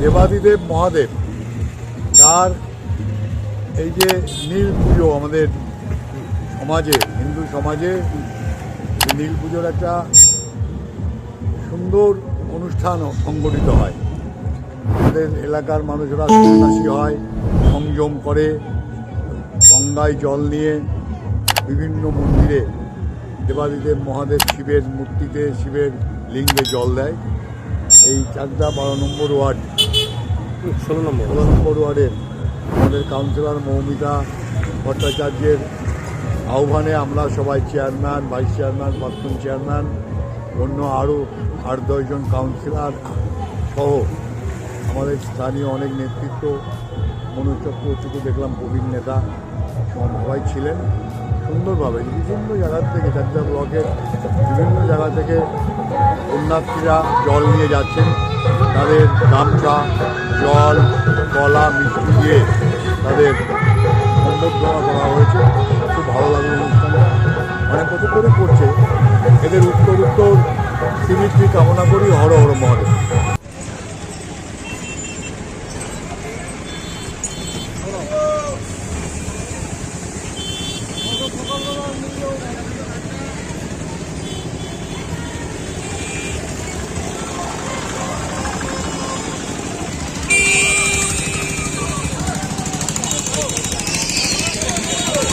দেবাদিদেব মহাদেব, তার এই যে নীল পুজো আমাদের সমাজে, হিন্দু সমাজে নীল পুজোর একটা সুন্দর অনুষ্ঠান সংগঠিত হয়। আমাদের এলাকার মানুষরা সন্ন্যাসী হয়, সংযম করে, গঙ্গায় জল নিয়ে বিভিন্ন মন্দিরে দেবাদিদেব মহাদেব শিবের মূর্তিতে, শিবের লিঙ্গে জল দেয়। এই চাকদা বারো নম্বর ওয়ার্ড। ষোলো নম্বর। ষোলো নম্বর ওয়ার্ডের আমাদের কাউন্সিলর মৌমিতা ভট্টাচার্যের আহ্বানে আমরা সবাই চেয়ারম্যান ভাইস চেয়ারম্যান প্রাক্তন চেয়ারম্যান অন্য আরও আট দশজন কাউন্সিলর সহ আমাদের স্থানীয় অনেক নেতৃত্ব মনোজ চক্রবর্তীকে দেখলাম প্রবীণ নেতা সবাই ছিলেন। সুন্দরভাবে বিভিন্ন জায়গার থেকে চারটা ব্লকের বিভিন্ন জায়গা থেকে পুণ্যার্থীরা জল নিয়ে যাচ্ছেন। তাদের গামছা, জল, কলা, মিষ্টি দিয়ে তাদের সম্বর্ধনা করা হয়েছে। খুব ভালো লাগল অনুষ্ঠানে অনেক কত করে করছে। এদের উত্তর উত্তর সিমিত্রি কামনা করি। হর হর মহাদেব। Whoa.